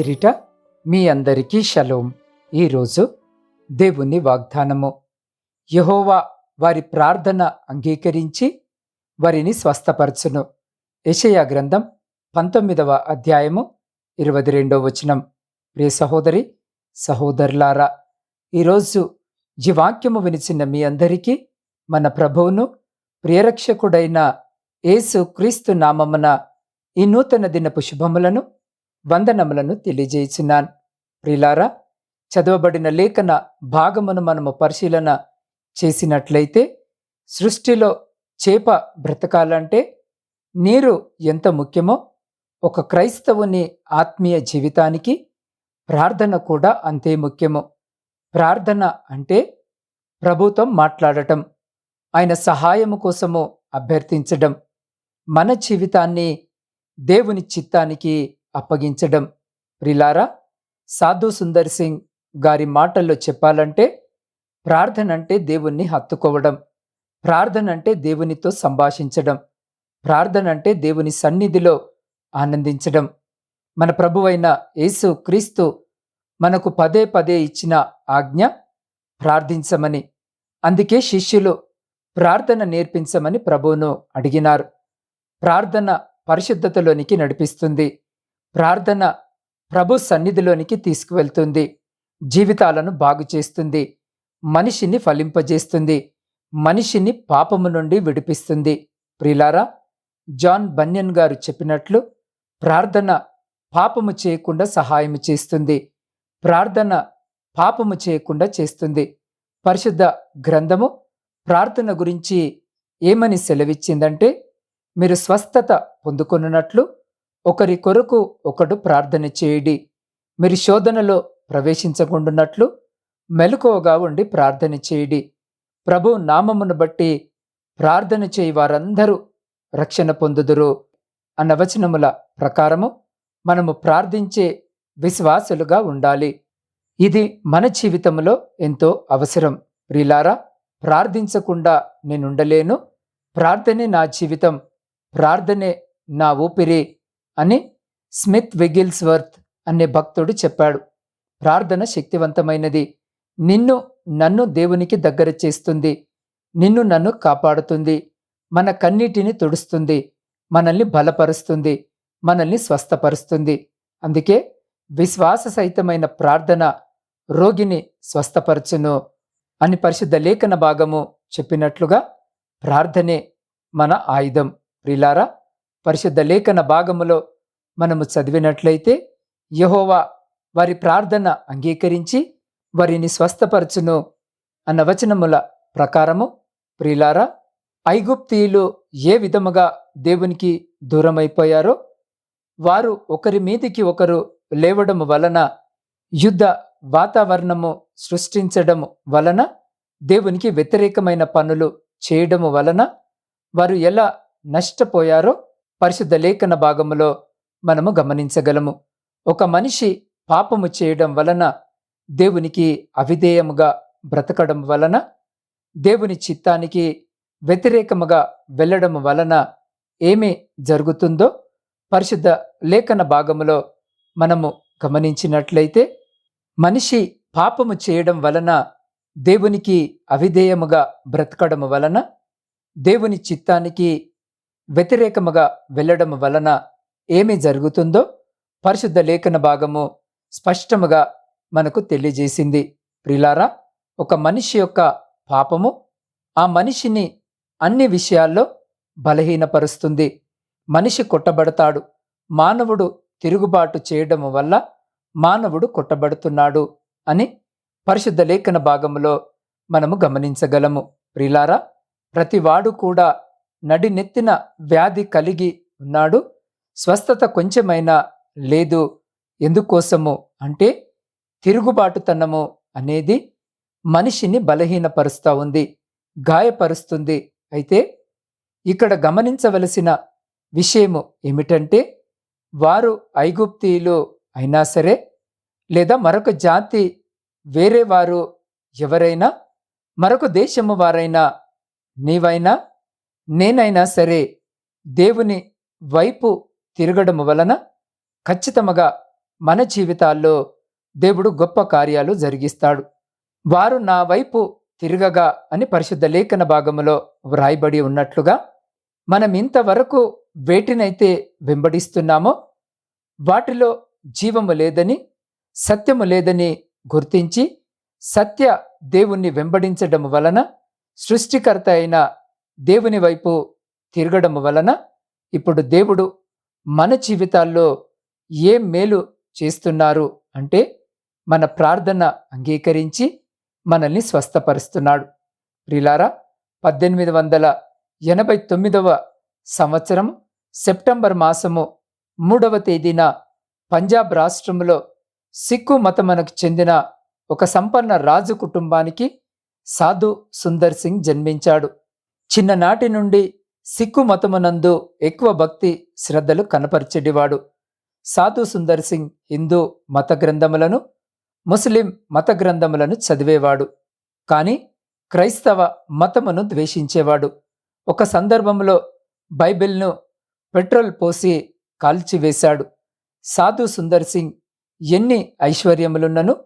పేరిట మీ అందరికీ షలోం. ఈరోజు దేవుని వాగ్దానము. యహోవా వారి ప్రార్థన అంగీకరించి వారిని స్వస్థపరచును. యషయా గ్రంథం పంతొమ్మిదవ అధ్యాయము ఇరవై రెండవ వచనం. ప్రియ సహోదరి సహోదరులారా ఈరోజు ఈ వాక్యము వినిచిన మీ అందరికీ మన ప్రభువును ప్రియరక్షకుడైన యేసు క్రీస్తు నామమున ఈ నూతన దినపు శుభములను వందనములను తెలియజేయుచున్నాను. ప్రిలారా చదవబడిన లేఖన భాగమును మనము పరిశీలన చేసినట్లయితే సృష్టిలో చేప బ్రతకాలంటే నీరు ఎంత ముఖ్యమో ఒక క్రైస్తవుని ఆత్మీయ జీవితానికి ప్రార్థన కూడా అంతే ముఖ్యము. ప్రార్థన అంటే ప్రభుత్వం మాట్లాడటం ఆయన సహాయము కోసము అభ్యర్థించడం మన జీవితాన్ని దేవుని చిత్తానికి అప్పగించడం. ప్రిలారా సాధు సుందర్ సింగ్ గారి మాటల్లో చెప్పాలంటే ప్రార్థన అంటే దేవుణ్ణి హత్తుకోవడం. ప్రార్థన అంటే దేవునితో సంభాషించడం. ప్రార్థన అంటే దేవుని సన్నిధిలో ఆనందించడం. మన ప్రభువైన యేసు క్రీస్తు మనకు పదే పదే ఇచ్చిన ఆజ్ఞ ప్రార్థించమని అందుకే శిష్యులు ప్రార్థన నేర్పించమని ప్రభువును అడిగినారు. ప్రార్థన పరిశుద్ధతలోనికి నడిపిస్తుంది. ప్రార్థన ప్రభు సన్నిధిలోనికి తీసుకువెళ్తుంది. జీవితాలను బాగు చేస్తుంది. మనిషిని ఫలింపజేస్తుంది. మనిషిని పాపము నుండి విడిపిస్తుంది. ప్రిలారా జాన్ బన్యన్ గారు చెప్పినట్లు ప్రార్థన పాపము చేయకుండా సహాయం చేస్తుంది. ప్రార్థన పాపము చేయకుండా చేస్తుంది. పరిశుద్ధ గ్రంథము ప్రార్థన గురించి ఏమని సెలవిచ్చిందంటే మీరు స్వస్థత పొందుకున్నట్లు ఒకరి కొరకు ఒకడు ప్రార్థన చేయడి. మీరు శోధనలో ప్రవేశించకుండునట్లు మెలకువగా ఉండి ప్రార్థన చేయడి. ప్రభు నామమును బట్టి ప్రార్థన చేయి వారందరూ రక్షణ పొందుదురు అన్న వచనముల ప్రకారము మనము ప్రార్థించే విశ్వాసులుగా ఉండాలి. ఇది మన జీవితంలో ఎంతో అవసరం. ప్రిలారా ప్రార్థించకుండా నేనుండలేను. ప్రార్థనే నా జీవితం. ప్రార్థనే నా ఊపిరి. అని స్మిత్ విగిల్స్వర్త్ అనే భక్తుడు చెప్పాడు. ప్రార్థన శక్తివంతమైనది. నిన్ను నన్ను దేవునికి దగ్గర చేస్తుంది. నిన్ను నన్ను కాపాడుతుంది. మన కన్నీటిని తుడుస్తుంది. మనల్ని బలపరుస్తుంది. మనల్ని స్వస్థపరుస్తుంది. అందుకే విశ్వాస సహితమైన ప్రార్థన రోగిని స్వస్థపరచును అని పరిశుద్ధ లేఖన భాగము చెప్పినట్లుగా ప్రార్థనే మన ఆయుధం. ప్రిలారా పరిశుద్ధ లేఖన భాగములో మనము చదివినట్లయితే యహోవా వారి ప్రార్థన అంగీకరించి వారిని స్వస్థపరచును అన్న వచనముల ప్రకారము ప్రిలారా ఐగుప్తీయులు ఏ విధముగా దేవునికి దూరమైపోయారో వారు ఒకరి మీదికి ఒకరు లేవడం వలన యుద్ధ వాతావరణము సృష్టించడం వలన దేవునికి వ్యతిరేకమైన పనులు చేయడము వలన వారు ఎలా నష్టపోయారో పరిశుద్ధ లేఖన భాగములో మనము గమనించగలము. ఒక మనిషి పాపము చేయడం వలన దేవునికి అవిధేయముగా బ్రతకడం వలన దేవుని చిత్తానికి వ్యతిరేకముగా వెళ్ళడం వలన ఏమి జరుగుతుందో పరిశుద్ధ లేఖన భాగములో మనము గమనించినట్లయితే మనిషి పాపము చేయడం వలన దేవునికి అవిధేయముగా బ్రతకడం వలన దేవుని చిత్తానికి వ్యతిరేకముగా వెళ్ళడం వలన ఏమి జరుగుతుందో పరిశుద్ధ లేఖన భాగము స్పష్టముగా మనకు తెలియజేసింది. ప్రిలారా ఒక మనిషి యొక్క పాపము ఆ మనిషిని అన్ని విషయాల్లో బలహీనపరుస్తుంది. మనిషి కొట్టబడతాడు. మానవుడు తిరుగుబాటు చేయడం వల్ల మానవుడు కొట్టబడుతున్నాడు అని పరిశుద్ధ లేఖన భాగములో మనము గమనించగలము. ప్రిలారా ప్రతివాడు కూడా నడినెత్తిన వ్యాధి కలిగి ఉన్నాడు. స్వస్థత కొంచెమైనా లేదు. ఎందుకోసము అంటే తిరుగుబాటుతనము అనేది మనిషిని బలహీనపరుస్తూ ఉంది గాయపరుస్తుంది. అయితే ఇక్కడ గమనించవలసిన విషయము ఏమిటంటే వారు ఐగుప్తీయులు అయినా సరే లేదా మరొక జాతి వేరే వారు ఎవరైనా మరొక దేశము వారైనా నీవైనా నేనైనా సరే దేవుని వైపు తిరగడం వలన ఖచ్చితముగా మన జీవితాల్లో దేవుడు గొప్ప కార్యాలు జరిగిస్తాడు. వారు నా వైపు తిరగగా అని పరిశుద్ధ లేఖన భాగములో వ్రాయబడి ఉన్నట్లుగా మనం ఇంతవరకు వేటినైతే వెంబడిస్తున్నామో వాటిలో జీవము లేదని సత్యము లేదని గుర్తించి సత్య దేవుణ్ణి వెంబడించడం వలన సృష్టికర్త అయిన దేవుని వైపు తిరగడం వలన ఇప్పుడు దేవుడు మన జీవితాల్లో ఏం మేలు చేస్తున్నారు అంటే మన ప్రార్థన అంగీకరించి మనల్ని స్వస్థపరుస్తున్నాడు. ప్రిలారా పద్దెనిమిది వందల ఎనభై తొమ్మిదవ సంవత్సరం సెప్టెంబర్ మాసము మూడవ తేదీన పంజాబ్ రాష్ట్రంలో సిక్కు మతమునకు చెందిన ఒక సంపన్న రాజు కుటుంబానికి సాధు సుందర్ సింగ్ జన్మించాడు. చిన్ననాటి నుండి సిక్కు మతమునందు ఎక్కువ భక్తి శ్రద్ధలు కనపరిచెడివాడు సాధు సుందర్ సింగ్ హిందూ మత గ్రంథములను ముస్లిం మత గ్రంథములను చదివేవాడు. కాని క్రైస్తవ మతమును ద్వేషించేవాడు. ఒక సందర్భంలో బైబిల్ను పెట్రోల్ పోసి కాల్చివేశాడు. సాధు సుందర్ సింగ్ ఎన్ని ఐశ్వర్యములున్నను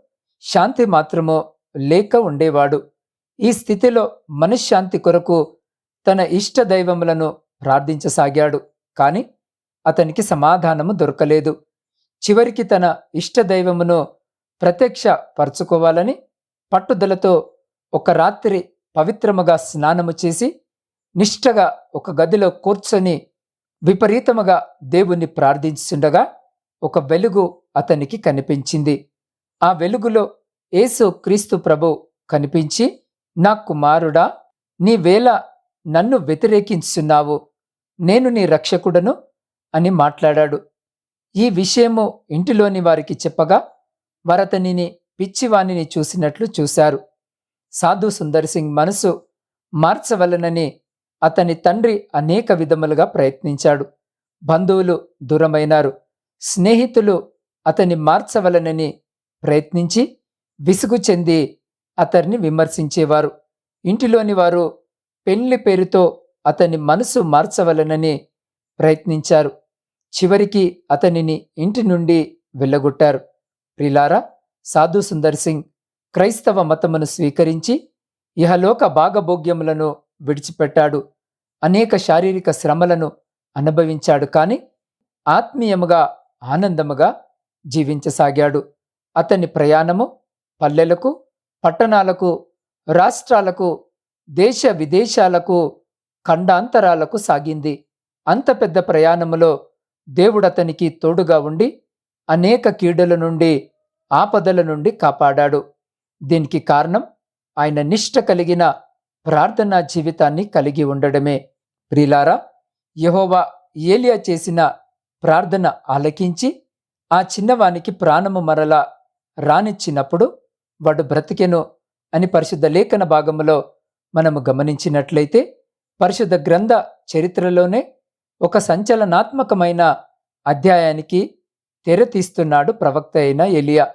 శాంతి మాత్రమో లేక ఉండేవాడు. ఈ స్థితిలో మనశ్శాంతి కొరకు తన ఇష్ట దైవములను ప్రార్థించసాగాడు. కాని అతనికి సమాధానము దొరకలేదు. చివరికి తన ఇష్ట దైవమును ప్రత్యక్ష పరుచుకోవాలని పట్టుదలతో ఒక రాత్రి పవిత్రముగా స్నానము చేసి నిష్టగా ఒక గదిలో కూర్చొని విపరీతముగా దేవుణ్ణి ప్రార్థించుండగా ఒక వెలుగు అతనికి కనిపించింది. ఆ వెలుగులో యేసు క్రీస్తు ప్రభు కనిపించి నా కుమారుడా నీవేళ నన్ను వ్యతిరేకించున్నావు నేను నీ రక్షకుడను అని మాట్లాడాడు. ఈ విషయము ఇంటిలోని వారికి చెప్పగా వరతనిని పిచ్చివాణిని చూసినట్లు చూశారు. సాధు సుందర్ సింగ్ మనసు మార్చవలనని అతని తండ్రి అనేక విధములుగా ప్రయత్నించాడు. బంధువులు దూరమైనారు. స్నేహితులు అతని మార్చవలనని ప్రయత్నించి విసుగు చెంది అతన్ని విమర్శించేవారు. ఇంటిలోని వారు పెళ్ళి పేరుతో అతని మనసు మార్చవలనని ప్రయత్నించారు. చివరికి అతనిని ఇంటి నుండి వెళ్ళగొట్టారు. ప్రిలారా సాధు సుందర్ సింగ్ క్రైస్తవ మతమును స్వీకరించి ఇహలోక భాగభోగ్యములను విడిచిపెట్టాడు. అనేక శారీరక శ్రమలను అనుభవించాడు కాని ఆత్మీయముగా ఆనందముగా జీవించసాగాడు. అతని ప్రయాణము పల్లెలకు పట్టణాలకు రాష్ట్రాలకు దేశ విదేశాలకు ఖండాంతరాలకు సాగింది. అంత పెద్ద ప్రయాణములో దేవుడతనికి తోడుగా ఉండి అనేక కీడుల నుండి ఆపదల నుండి కాపాడాడు. దీనికి కారణం ఆయన నిష్ట కలిగిన ప్రార్థనా జీవితాన్ని కలిగి ఉండడమే. ప్రిలారా యహోవా ఏలియా చేసిన ప్రార్థన ఆలకించి ఆ చిన్నవానికి ప్రాణము మరలా రానిచ్చినప్పుడు వాడు బ్రతికెను అని పరిశుద్ధ లేఖన భాగములో మనము గమనించినట్లయితే పరిశుద్ధ గ్రంథ చరిత్రలోనే ఒక సంచలనాత్మకమైన అధ్యాయానికి తెరతీస్తున్నాడు ప్రవక్త అయిన ఎలియా.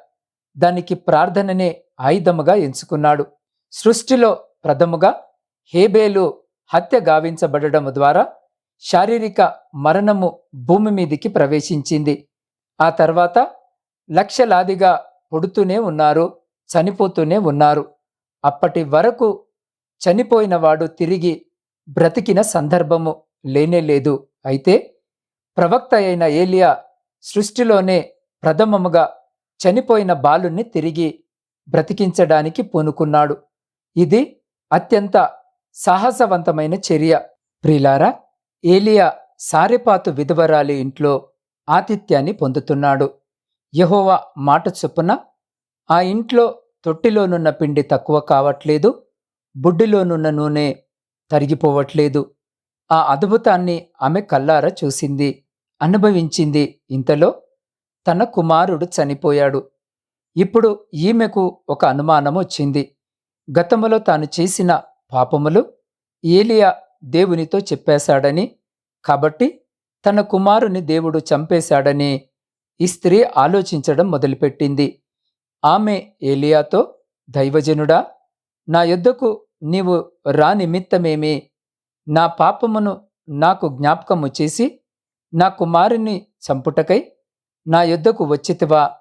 దానికి ప్రార్థననే ఆయుధముగా ఎంచుకున్నాడు. సృష్టిలో ప్రథముగా హేబేలు హత్య గావించబడడం ద్వారా శారీరక మరణము భూమి మీదికి ప్రవేశించింది. ఆ తర్వాత లక్షలాదిగా పుడుతూనే ఉన్నారు చనిపోతూనే ఉన్నారు. అప్పటి వరకు చనిపోయిన వాడు తిరిగి బ్రతికిన సందర్భము లేనే లేదు. అయితే ప్రవక్త అయిన ఏలియా సృష్టిలోనే ప్రథమముగా చనిపోయిన బాలుని తిరిగి బ్రతికించడానికి పూనుకున్నాడు. ఇది అత్యంత సాహసవంతమైన చర్య. ప్రిలారా ఏలియా సారెపాతు విధవరాలి ఇంట్లో ఆతిథ్యాన్ని పొందుతున్నాడు. యహోవా మాట చొప్పున ఆ ఇంట్లో తొట్టిలోనున్న పిండి తక్కువ కావట్లేదు. బుడ్డిలోనున్న నూనె తరిగిపోవట్లేదు. ఆ అద్భుతాన్ని ఆమె కల్లారా చూసింది. అనుభవించింది ఇంతలో తన కుమారుడు చనిపోయాడు. ఇప్పుడు ఈమెకు ఒక అనుమానం వచ్చింది. గతంలో తాను చేసిన పాపములు ఏలియా దేవునితో చెప్పేశాడని కాబట్టి తన కుమారుని దేవుడు చంపేశాడని ఈ స్త్రీ ఆలోచించడం మొదలుపెట్టింది. ఆమె ఏలియాతో దైవజనుడా? నా యొద్దకు నీవు రా నిమిత్తమేమి? నా పాపమును నాకు జ్ఞాపకము చేసి నా కుమారుని చంపుటకై నా యొద్దకు వచ్చితివా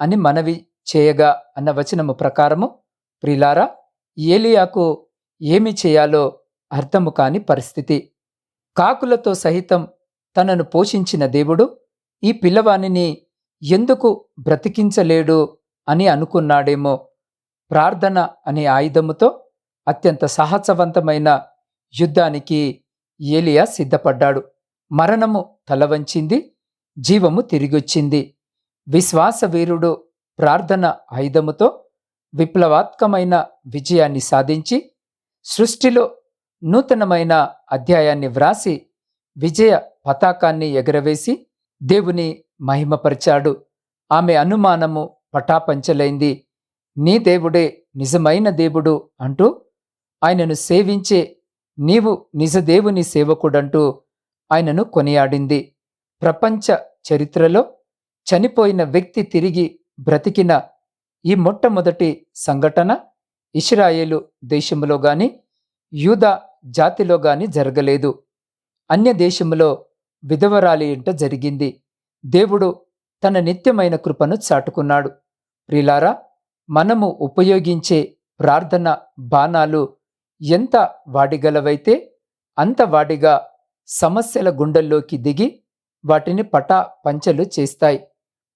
అని మనవి చేయగా అన్న వచనము ప్రకారము ప్రిలారా ఏలియాకు ఏమి చేయాలో అర్థము కాని పరిస్థితి. కాకులతో సహితం తనను పోషించిన దేవుడు ఈ పిల్లవానిని ఎందుకు బ్రతికించలేడు అని అనుకున్నాడేమో. ప్రార్థన అనే ఆయుధముతో అత్యంత సాహసవంతమైన యుద్ధానికి ఏలియా సిద్ధపడ్డాడు. మరణము తలవంచింది జీవము తిరిగొచ్చింది. విశ్వాస వీరుడు ప్రార్థన ఆయుధముతో విప్లవాత్మకమైన విజయాన్ని సాధించి సృష్టిలో నూతనమైన అధ్యాయాన్ని వ్రాసి విజయ పతాకాన్ని ఎగరవేసి దేవుని మహిమపరిచాడు. ఆమె అనుమానము పటాపంచలైంది. నీ దేవుడే నిజమైన దేవుడు అంటూ ఆయనను సేవించే నీవు నిజదేవుని సేవకుడంటూ ఆయనను కొనియాడింది. ప్రపంచ చరిత్రలో చనిపోయిన వ్యక్తి తిరిగి బ్రతికిన ఈ మొట్టమొదటి సంఘటన ఇస్రాయేలు దేశంలో గాని యూదా జాతిలో గాని జరగలేదు. అన్య దేశంలో విధవరాలి ఇంట జరిగింది. దేవుడు తన నిత్యమైన కృపను చాటుకున్నాడు. ప్రిలారా మనము ఉపయోగించే ప్రార్థన బాణాలు ఎంత వాడిగలవైతే అంత వాడిగా సమస్యల గుండెల్లోకి దిగి వాటిని పటా పంచలు చేస్తాయి.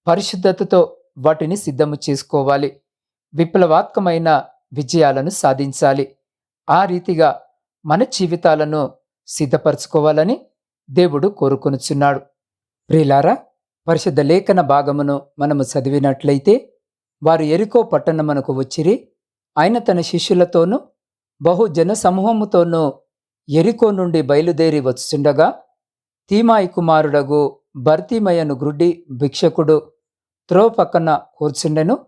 పరిశుద్ధతతో వాటిని సిద్ధము చేసుకోవాలి. విప్లవాత్మకమైన విజయాలను సాధించాలి. ఆ రీతిగా మన జీవితాలను సిద్ధపరచుకోవాలని దేవుడు కోరుకొనుచున్నాడు. ప్రిలారా పరిశుద్ధ లేఖన భాగమును మనము చదివినట్లయితే వారు ఎరికో పట్టణమునకు వచ్చిరి. ఆయన తన శిష్యులతోనూ బహు జనసమూహముతోనూ ఎరికో నుండి బయలుదేరి వచ్చుండగా తీమాయి కుమారుడగు భర్తీమయను గ్రుడ్డి భిక్షకుడు త్రో పక్కన కూర్చుండెను.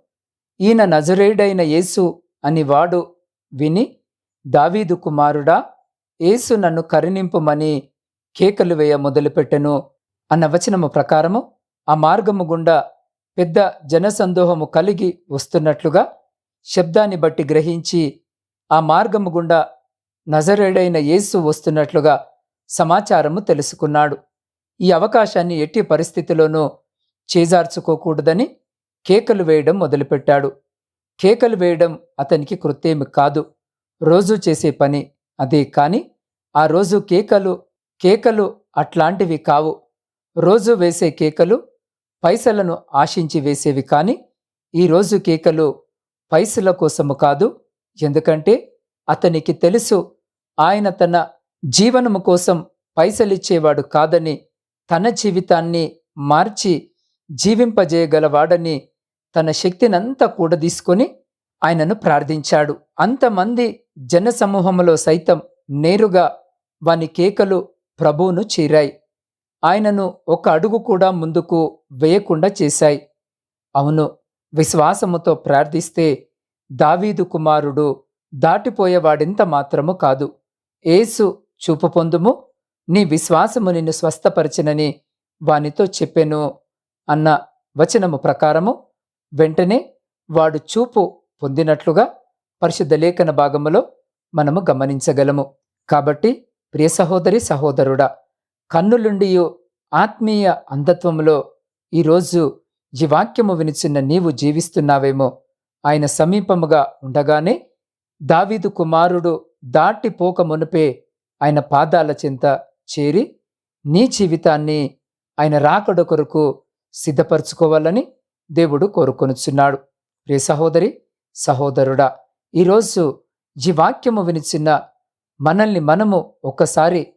ఈయన నజరేడైన యేసు అని వాడు విని దావీదు కుమారుడా యేసు నన్ను కరుణింపుమని కేకలు వేయ మొదలుపెట్టెను అన్న వచనము ప్రకారము ఆ మార్గము గుండా పెద్ద జనసందోహము కలిగి వస్తున్నట్లుగా శబ్దాన్ని బట్టి గ్రహించి ఆ మార్గము గుండా నజరేడైన యేసు వస్తున్నట్లుగా సమాచారము తెలుసుకున్నాడు. ఈ అవకాశాన్ని ఎట్టి పరిస్థితిలోనూ చేజార్చుకోకూడదని కేకలు వేయడం మొదలుపెట్టాడు. కేకలు వేయడం అతనికి కృత్యేమి కాదు. రోజు చేసే పని అదే కాని ఆ రోజు కేకలు కేకలు అట్లాంటివి కావు. రోజు వేసే కేకలు పైసలను ఆశించి వేసేవి కానీ ఈ రోజు కేకలు పైసల కోసము కాదు. ఎందుకంటే అతనికి తెలుసు ఆయన తన జీవనము కోసం పైసలిచ్చేవాడు కాదని తన జీవితాన్ని మార్చి జీవింపజేయగలవాడని తన శక్తినంతా కూడదీసుకొని ఆయనను ప్రార్థించాడు. అంతమంది జనసమూహములో సైతం నేరుగా వాని కేకలు ప్రభువును చేరాయి. ఆయనను ఒక అడుగు కూడా ముందుకు వేయకుండా చేశాయి. అవును విశ్వాసముతో ప్రార్థిస్తే దావీదు కుమారుడు దాటిపోయేవాడింత మాత్రము కాదు. ఏసు చూపు పొందుము నీ విశ్వాసము నిన్ను స్వస్థపరచినని వానితో చెప్పెను అన్న వచనము ప్రకారము వెంటనే వాడు చూపు పొందినట్లుగా పరిశుద్ధ లేఖన భాగములో మనము గమనించగలము. కాబట్టి ప్రియ సహోదరి సహోదరుడా కన్నులుండియు ఆత్మీయ అంధత్వములో ఈరోజు ఈ వాక్యము వినిచిన్న నీవు జీవిస్తున్నావేమో. ఆయన సమీపముగా ఉండగానే దావీదు కుమారుడు దాటిపోక మునుపే ఆయన పాదాల చింత చేరి నీ జీవితాన్ని ఆయన రాకడ కొరకు సిద్ధపరచుకోవాలని దేవుడు కోరుకొనుచున్నాడు. ప్రియ సహోదరి సహోదరుడా ఈరోజు ఈ వాక్యము వినిచిన్న మనల్ని మనము ఒక్కసారి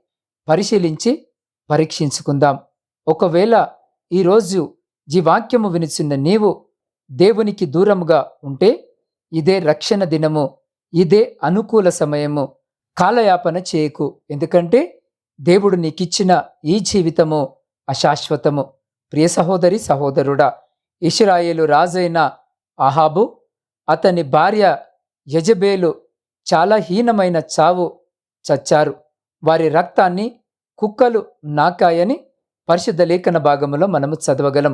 పరిశీలించి పరీక్షించుకుందాం. ఒకవేళ ఈరోజు ఈ వాక్యము వినిచిన్న నీవు దేవునికి దూరముగా ఉంటే ఇదే రక్షణ దినము ఇదే అనుకూల సమయము. కాలయాపన చేయకు. ఎందుకంటే దేవుడు నీకిచ్చిన ఈ జీవితము అశాశ్వతము. ప్రియ సహోదరి సహోదరుడా ఇస్రాయేలు రాజైన అహాబు అతని భార్య యజబేలు చాలా హీనమైన చావు చచ్చారు. వారి రక్తాన్ని కుక్కలు నాకాయని పరిశుద్ధ లేఖన భాగములో మనము చదవగలం.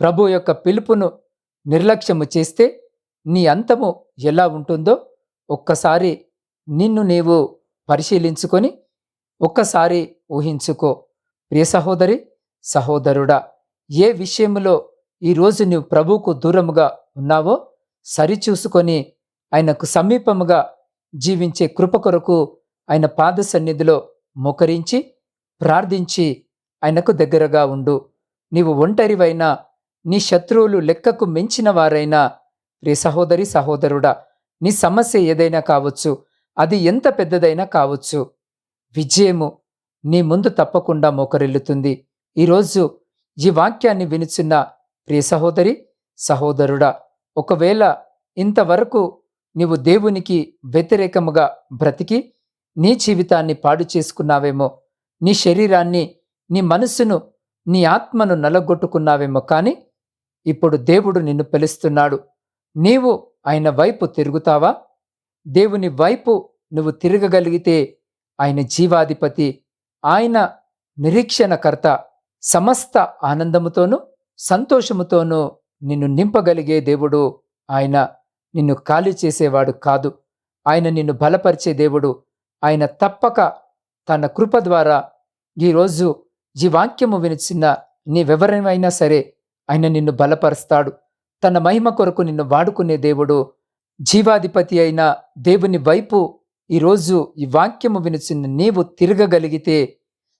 ప్రభు యొక్క పిలుపును నిర్లక్ష్యము చేస్తే నీ అంతము ఎలా ఉంటుందో ఒక్కసారి నిన్ను నీవు పరిశీలించుకొని ఒక్కసారి ఊహించుకో. ప్రియ సహోదరి సహోదరుడా ఏ విషయంలో ఈరోజు నీవు ప్రభువుకు దూరముగా ఉన్నావో సరిచూసుకొని ఆయనకు సమీపముగా జీవించే కృప కొరకు ఆయన పాద సన్నిధిలో మోకరించి ప్రార్థించి ఆయనకు దగ్గరగా ఉండు. నీవు ఒంటరివైనా నీ శత్రువులు లెక్కకు మించిన వారైనా ప్రియ సహోదరి సహోదరుడా నీ సమస్య ఏదైనా కావచ్చు అది ఎంత పెద్దదైనా కావచ్చు. విజయము నీ ముందు తప్పకుండా మోకరిల్లుతుంది. ఈరోజు ఈ వాక్యాన్ని వినుచున్న ప్రియ సహోదరి సహోదరుడా ఒకవేళ ఇంతవరకు నీవు దేవునికి వ్యతిరేకముగా బ్రతికి నీ జీవితాన్ని పాడు చేసుకున్నావేమో నీ శరీరాన్ని నీ మనస్సును నీ ఆత్మను నలగొట్టుకున్నావేమో కానీ ఇప్పుడు దేవుడు నిన్ను పిలుస్తున్నాడు. నీవు ఆయన వైపు తిరుగుతావా? దేవుని వైపు నువ్వు తిరగగలిగితే ఆయన జీవాధిపతి ఆయన నిరీక్షణకర్త సమస్త ఆనందముతోనూ సంతోషముతోనూ నిన్ను నింపగలిగే దేవుడు ఆయన. నిన్ను ఖాళీ చేసేవాడు కాదు. ఆయన నిన్ను బలపరిచే దేవుడు. ఆయన తప్పక తన కృప ద్వారా ఈరోజు ఈ వాక్యము వినిచిన నీవెవరైనా సరే ఆయన నిన్ను బలపరుస్తాడు. తన మహిమ కొరకు నిన్ను వాడుకునే దేవుడు జీవాధిపతి అయిన దేవుని వైపు ఈరోజు ఈ వాక్యము వినిచిన నీవు తిరగగలిగితే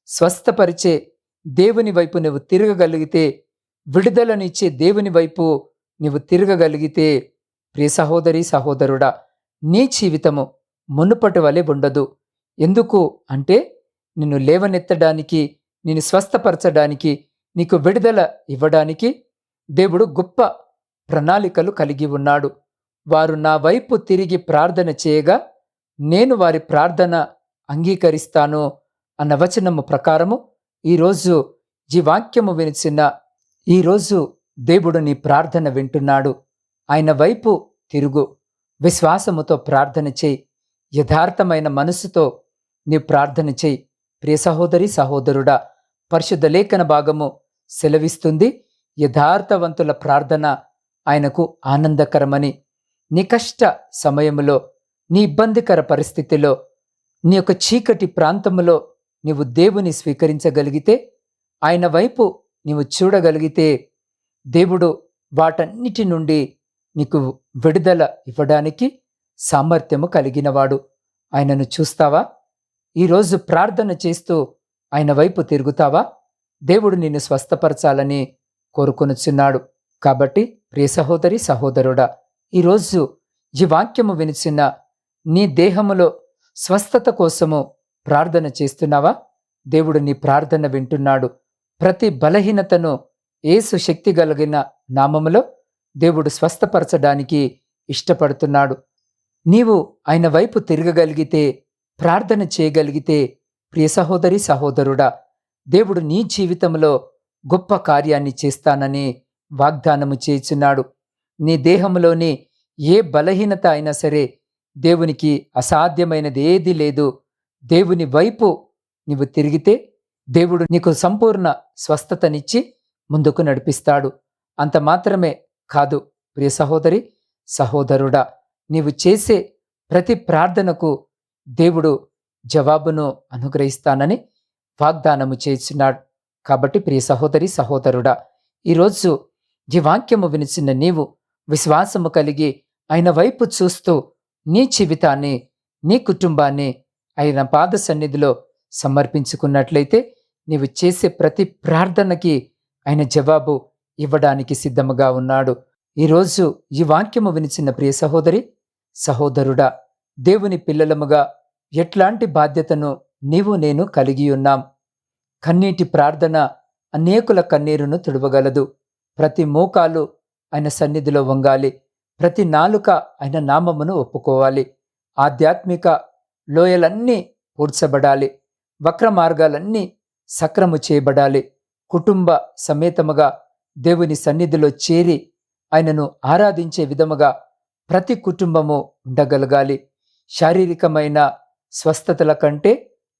స్వస్థపరిచే దేవుని వైపు నువ్వు తిరగగలిగితే విడుదలనిచ్చే దేవుని వైపు నీవు తిరగగలిగితే ప్రియ సహోదరి సహోదరుడా నీ జీవితము మునుపటి వలె ఉండదు. ఎందుకు అంటే నిన్ను లేవనెత్తడానికి నిన్ను స్వస్థపరచడానికి నీకు విడుదల ఇవ్వడానికి దేవుడు గొప్ప ప్రణాళికలు కలిగి ఉన్నాడు. వారు నా వైపు తిరిగి ప్రార్థన చేయగా నేను వారి ప్రార్థన అంగీకరిస్తాను అన్న వచనము ప్రకారము ఈరోజు ఈ వాక్యము వినిచిన ఈరోజు దేవుడు నీ ప్రార్థన వింటున్నాడు. ఆయన వైపు తిరుగు. విశ్వాసముతో ప్రార్థన చేయి. యథార్థమైన మనసుతో నీ ప్రార్థన చేయి. ప్రియ సహోదరి సహోదరుడా పరిశుద్ధ లేఖన భాగము సెలవిస్తుంది. యథార్థవంతుల ప్రార్థన ఆయనకు ఆనందకరమని. నీ కష్ట సమయములో నీ ఇబ్బందికర పరిస్థితిలో నీ యొక్క చీకటి ప్రాంతములో నీవు దేవుని స్వీకరించగలిగితే ఆయన వైపు నీవు చూడగలిగితే దేవుడు వాటన్నిటి నుండి నీకు విడుదల ఇవ్వడానికి సామర్థ్యము కలిగినవాడు. ఆయనను చూస్తావా? ఈరోజు ప్రార్థన చేస్తూ ఆయన వైపు తిరుగుతావా? దేవుడు నిన్ను స్వస్థపరచాలని కోరుకొనుచున్నాడు. కాబట్టి ప్రియ సహోదరి సహోదరుడా ఈరోజు ఈ వాక్యము వినిచిన నీ దేహములో స్వస్థత కోసము ప్రార్థన చేస్తున్నావా? దేవుడు నీ ప్రార్థన వింటున్నాడు. ప్రతి బలహీనతను ఏసు శక్తి కలిగిన నామములో దేవుడు స్వస్థపరచడానికి ఇష్టపడుతున్నాడు. నీవు ఆయన వైపు తిరగగలిగితే ప్రార్థన చేయగలిగితే ప్రియ సహోదరి సహోదరుడా దేవుడు నీ జీవితంలో గొప్ప కార్యాన్ని చేస్తానని వాగ్దానము చేయుచున్నాడు. నీ దేహంలోని ఏ బలహీనత అయినా సరే దేవునికి అసాధ్యమైనది ఏది లేదు. దేవుని వైపు నీవు తిరిగితే దేవుడు నీకు సంపూర్ణ స్వస్థతనిచ్చి ముందుకు నడిపిస్తాడు. అంత మాత్రమే కాదు ప్రియ సహోదరి సహోదరుడా నీవు చేసే ప్రతి ప్రార్థనకు దేవుడు జవాబును అనుగ్రహిస్తానని వాగ్దానము చేస్తున్నాడు. కాబట్టి ప్రియ సహోదరి సహోదరుడా ఈరోజు ఈ వాక్యము వినిచిన నీవు విశ్వాసము కలిగి ఆయన వైపు చూస్తూ నీ జీవితాన్ని నీ కుటుంబాన్ని ఆయన పాద సన్నిధిలో సమర్పించుకున్నట్లయితే నీవు చేసే ప్రతి ప్రార్థనకి ఆయన జవాబు ఇవ్వడానికి సిద్ధముగా ఉన్నాడు. ఈరోజు ఈ వాక్యము వినిచిన ప్రియ సహోదరి సహోదరుడా దేవుని పిల్లలముగా ఎట్లాంటి బాధ్యతను నీవు నేను కలిగి ఉన్నాం? కన్నీటి ప్రార్థన అనేకుల కన్నీరును తుడవగలదు. ప్రతి మోకాలు ఆయన సన్నిధిలో వంగాలి. ప్రతి నాలుక ఆయన నామమును ఒప్పుకోవాలి. ఆధ్యాత్మిక లోయలన్నీ పూడ్చబడాలి. వక్ర మార్గాలన్నీ సక్రము చేయబడాలి. కుటుంబ సమేతముగా దేవుని సన్నిధిలో చేరి ఆయనను ఆరాధించే విధముగా ప్రతి కుటుంబము ఉండగలగాలి. శారీరకమైన స్వస్థతల కంటే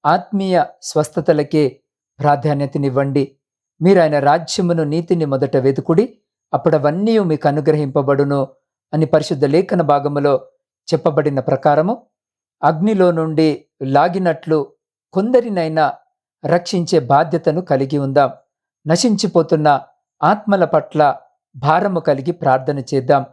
ఆత్మీయ స్వస్థతలకే ప్రాధాన్యతనివ్వండి. మీరు ఆయన రాజ్యమును నీతిని మొదట వెతుకుడి అప్పుడవన్నీ మీకు అనుగ్రహింపబడును అని పరిశుద్ధ లేఖన భాగములో చెప్పబడిన ప్రకారము అగ్నిలో నుండి లాగినట్లు కొందరినైనా రక్షించే బాధ్యతను కలిగి ఉందాం. నశించిపోతున్న ఆత్మల పట్ల భారము కలిగి ప్రార్థన చేద్దాం.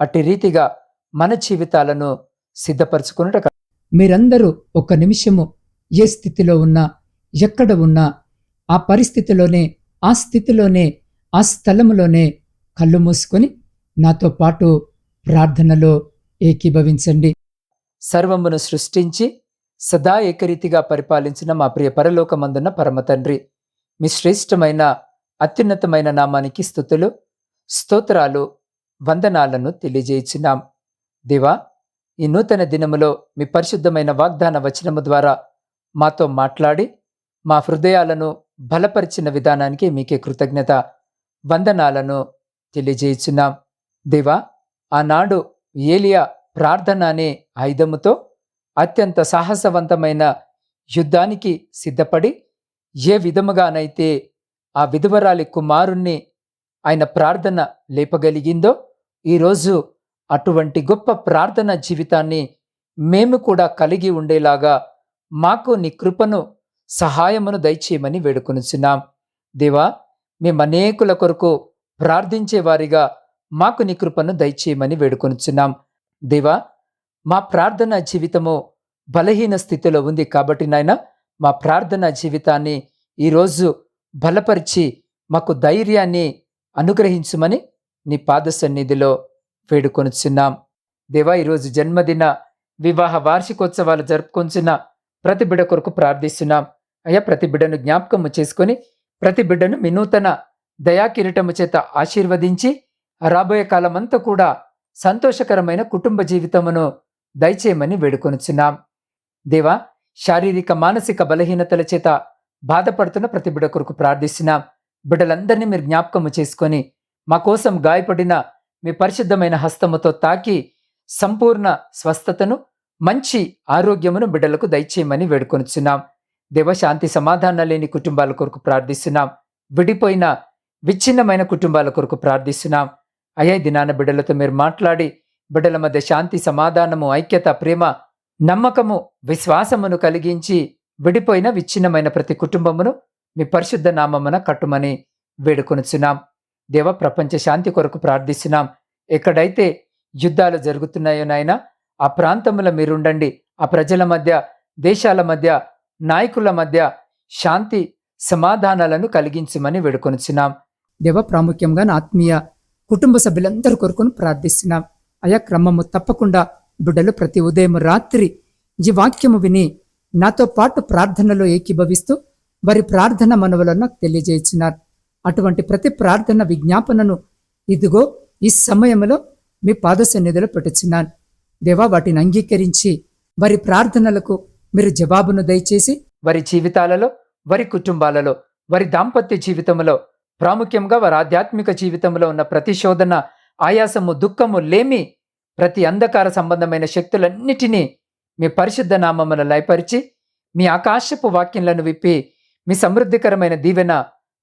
అట్టి రీతిగా మన జీవితాలను సిద్ధపరచుకున్నట మీరందరూ ఒక నిమిషము ఏ స్థితిలో ఉన్నా ఎక్కడ ఉన్నా ఆ పరిస్థితిలోనే ఆ స్థితిలోనే ఆ స్థలములోనే కళ్ళు మూసుకొని నాతో పాటు ప్రార్థనలో ఏకీభవించండి. సర్వమును సృష్టించి సదా ఏకరీతిగా పరిపాలించిన మా ప్రియ పరలోకమందున్న పరమ తండ్రి మీ శ్రేష్టమైన అత్యున్నతమైన నామానికి స్థుతులు స్తోత్రాలు వందనాలను తెలియజేయించున్నాం. దేవా ఈ నూతన దినములో మీ పరిశుద్ధమైన వాగ్దాన వచనము ద్వారా మాతో మాట్లాడి మా హృదయాలను బలపరిచిన విధానానికి మీకే కృతజ్ఞత వందనాలను తెలియజేయుచున్నాం. దేవా ఆనాడు ఏలియా ప్రార్థన అనే ఆయుధముతో అత్యంత సాహసవంతమైన యుద్ధానికి సిద్ధపడి ఏ విధముగానైతే ఆ విధవరాలి కుమారుణ్ణి ఆయన ప్రార్థన లేపగలిగిందో ఈరోజు అటువంటి గొప్ప ప్రార్థన జీవితాన్ని మేము కూడా కలిగి ఉండేలాగా మాకు నీ కృపను సహాయమును దయచేయమని వేడుకొనుచున్నాం. దేవా మేము అనేకుల కొరకు ప్రార్థించేవారిగా మాకు నీ కృపను దయచేయమని వేడుకొనుచున్నాం. దేవా మా ప్రార్థన జీవితము బలహీన స్థితిలో ఉంది కాబట్టి నాయన మా ప్రార్థన జీవితాన్ని ఈరోజు బలపరిచి మాకు ధైర్యాన్ని అనుగ్రహించుమని నీ పాద సన్నిధిలో వేడుకొనుచున్నాం. దేవా ఈరోజు జన్మదిన వివాహ వార్షికోత్సవాలు జరుపుకొంచున్న ప్రతి బిడ్డ కొరకు ప్రార్థిస్తున్నాం. అయ్యా ప్రతి బిడ్డను జ్ఞాపకము చేసుకొని ప్రతి బిడ్డను మీ నూతన దయాకిరీటము చేత ఆశీర్వదించి రాబోయే కాలమంతా కూడా సంతోషకరమైన కుటుంబ జీవితమును దయచేయమని వేడుకొనుచున్నాం. దేవా శారీరక మానసిక బలహీనతల చేత బాధపడుతున్న ప్రతి బిడ్డ కొరకు ప్రార్థిస్తున్నాం. బిడ్డలందరినీ మీరు జ్ఞాపకము చేసుకొని మా కోసం గాయపడిన మీ పరిశుద్ధమైన హస్తముతో తాకి సంపూర్ణ స్వస్థతను మంచి ఆరోగ్యమును బిడ్డలకు దయచేయమని వేడుకొనుచున్నాం. దేవశాంతి సమాధానం లేని కుటుంబాల కొరకు ప్రార్థిస్తున్నాం. విడిపోయిన విచ్ఛిన్నమైన కుటుంబాల కొరకు ప్రార్థిస్తున్నాం. అయ్యా దినాన బిడ్డలతో మీరు మాట్లాడి బిడ్డల మధ్య శాంతి సమాధానము ఐక్యత ప్రేమ నమ్మకము విశ్వాసమును కలిగించి విడిపోయిన విచ్ఛిన్నమైన ప్రతి కుటుంబమును మీ పరిశుద్ధ నామమున కట్టుమని వేడుకొనుచున్నాం. దేవ ప్రపంచ శాంతి కొరకు ప్రార్థిస్తున్నాం. ఎక్కడైతే యుద్ధాలు జరుగుతున్నాయో నాయన ఆ ప్రాంతంలో మీరుండండి. ఆ ప్రజల మధ్య దేశాల మధ్య నాయకుల మధ్య శాంతి సమాధానాలను కలిగించమని వేడుకొనిచున్నాం. దేవ ప్రాముఖ్యంగా నా ఆత్మీయ కుటుంబ సభ్యులందరి కొరకును ప్రార్థిస్తున్నాం. అయా క్రమము తప్పకుండా బిడ్డలు ప్రతి ఉదయం రాత్రి ఈ వాక్యము విని నాతో పాటు ప్రార్థనలో ఏకీభవిస్తూ వారి ప్రార్థన మనవులను తెలియజేయించినారు తెలియజేస్తున్నారు అటువంటి ప్రతి ప్రార్థన విజ్ఞాపనను ఇదిగో ఈ సమయంలో మీ పాద సన్నిధిలో పెట్టుచున్నాను దేవా వాటిని అంగీకరించి వారి ప్రార్థనలకు మీరు జవాబును దయచేసి వారి జీవితాలలో వారి కుటుంబాలలో వారి దాంపత్య జీవితంలో ప్రాముఖ్యంగా వారి ఆధ్యాత్మిక జీవితంలో ఉన్న ప్రతిశోధన ఆయాసము దుఃఖము లేమి ప్రతి అంధకార సంబంధమైన శక్తులన్నిటినీ మీ పరిశుద్ధ నామమును లయపరిచి మీ ఆకాశపు వాక్యంలను విప్పి మీ సమృద్ధికరమైన దీవెన